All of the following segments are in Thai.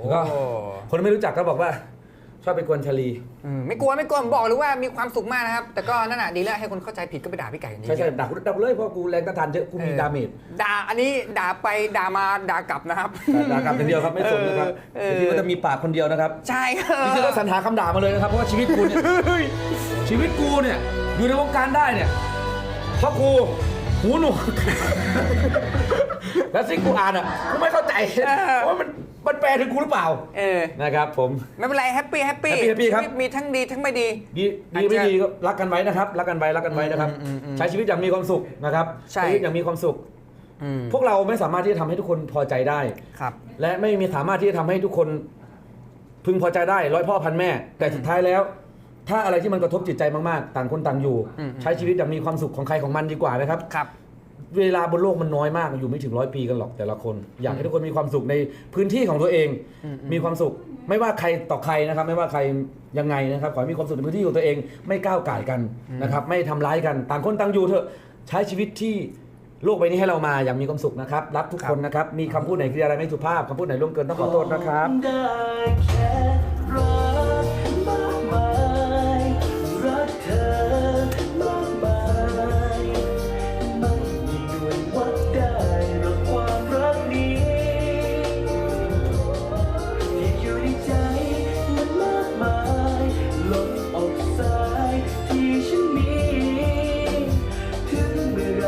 แล้วก็คนไม่รู้จักก็บอกว่า ชอบไปกวนชาลี อืมไม่กลัวไม่กลัวผมบอกเลยว่ามีความสุขมากนะครับ แต่ก็นั่นแหะดีแล้วให้คนเข้าใจผิดก็ไปด่าพี่ไก่กันเยใช่ใช่อะด่ากูด่ากูเลยเพราะกูแรงต้านทานเยอะกูมีดาเมจๆด่าอันนี้ด่าไปด่ามาด่ากลับนะครับ ด่ากลับอย่างเดียวครับไม่สนนะครับเออที่ว่าจะมีปากคนเดียวนะครับใช่ครันี่คือก็สรรหาคำด่ามาเลยนะครับเพราะว่าชีวิตกูเนี่ยชีวิตกูเนี่ยอยู่ในวงการได้เนี่ยเพราะกู หูหนวก แล้วสิ่งกูอ่านอะกูไม่เข้าใจว่ามันมันแปลถึงกูหรือเปล่าเออ นะครับผม ไม่เป็นไรแฮปปี้แฮปปี้ happy happy ครับ มีทั้งดีทั้งไม่ดี ดีดีไม่ดีก็รักกันไว้นะครับ รักกันไว้รักกันไว้นะครับ อืมอืมอืมใช้ชีวิตอย่างมีความสุขนะครับใช่ ชีวิตอย่างมีความสุข อืมพวกเราไม่สามารถที่จะทำให้ทุกคนพอใจได้ ครับ และไม่มีสามารถที่จะทำให้ทุกคนพึงพอใจได้ร้อยพ่อพันแม่ แต่สุดท้ายแล้ว ถ้าอะไรที่มันกระทบจิตใจมากๆ ต่างคนต่างอยู่ อืม ใช้ชีวิตอย่างมีความสุขของใครของมันดีกว่านะครับ ครับ เวลาบนโลกมันน้อยมากอยู่ไม่ถึงร้อยปีกันหรอกแต่ละคน อยากให้ทุกคนมีความสุขในพื้นที่ของตัวเอง มีความสุขไม่ว่าใครต่อใครนะครับ ไม่ว่าใครยังไงนะครับขอให้มีความสุขในพื้นที่ของตัวเอง ไม่ก้าวก่ายกันนะครับ ไม่ทำร้ายกัน ต่างคนต่างอยู่เถอะใช้ชีวิตที่โลกใบนี้ให้เรามาอย่างมีความสุขนะครับรักทุกคนนะครับ มีคำพูดไหนที่อะไรไม่สุภาพคำพูดไหนล่วงเกินต้องขอโทษนะครับ ได้แค่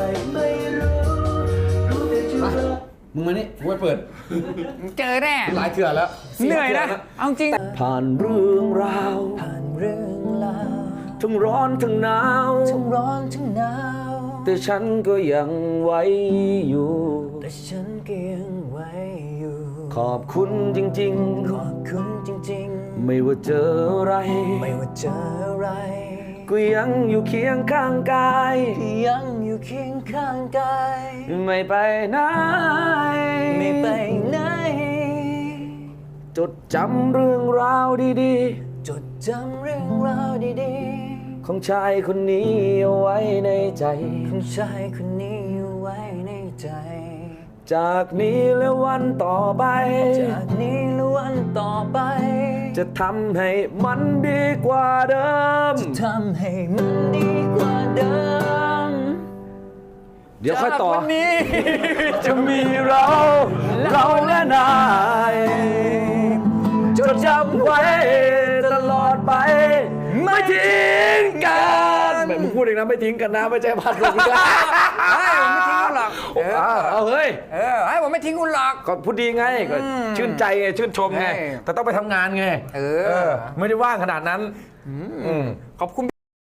ไรไม่รู้ รู้แต่จะรัก มึงมานี่กูไปเปิดเจอแน่ หลายเถื่อแล้วเหนื่อยนะ เอาจริง ผ่านเรื่องราว ผ่านเรื่องราวทั้งร้อนทั้งหนาว ทั้งร้อนทั้งหนาวแต่ฉันก็ยังไว้อยู่ แต่ฉันก็ยังไว้อยู่ ขอบคุณจริง ขอบคุณจริงๆไม่ว่าเจออะไรๆไม่ว่าเจออะไร ก็ยังอยู่เคียงข้างกายที่ยังอยู่เคียงข้างกายไม่ไปไหนไม่ไปไหน จดจำเรื่องราวดีจดจำเรื่องราวดีๆ ของชายคนนี้เอาไว้ในใจ ๆ ของชายคนนี้ไว้ในใจ จากนี้และวันต่อไป จากนี้และวันต่อไป จะทำให้มันดีกว่าเดิมทำให้มันดีกว่าเดิม เดี๋ยวค่อยต่อ จากวันนี้ จะมีเรา เราและนายจดจำไว้ตลอดไป ไม่ทิ้งกันแบบมึงพูดเองนะไม่ทิ้งกันนะ ไม่ใช่พัดลมกันเฮ้ยผมไม่ทิ้งคุณหรอกเออเอาเอาเฮ้ย เออให้ผมไม่ ทิ้งคุณหรอก ก็พูดดีไงก็ชื่นใจไงชื่นชมไง ใช่ แต่ต้องไปทำงานไงเออ ไม่ได้ว่างขนาดนั้นอืม ขอบคุณ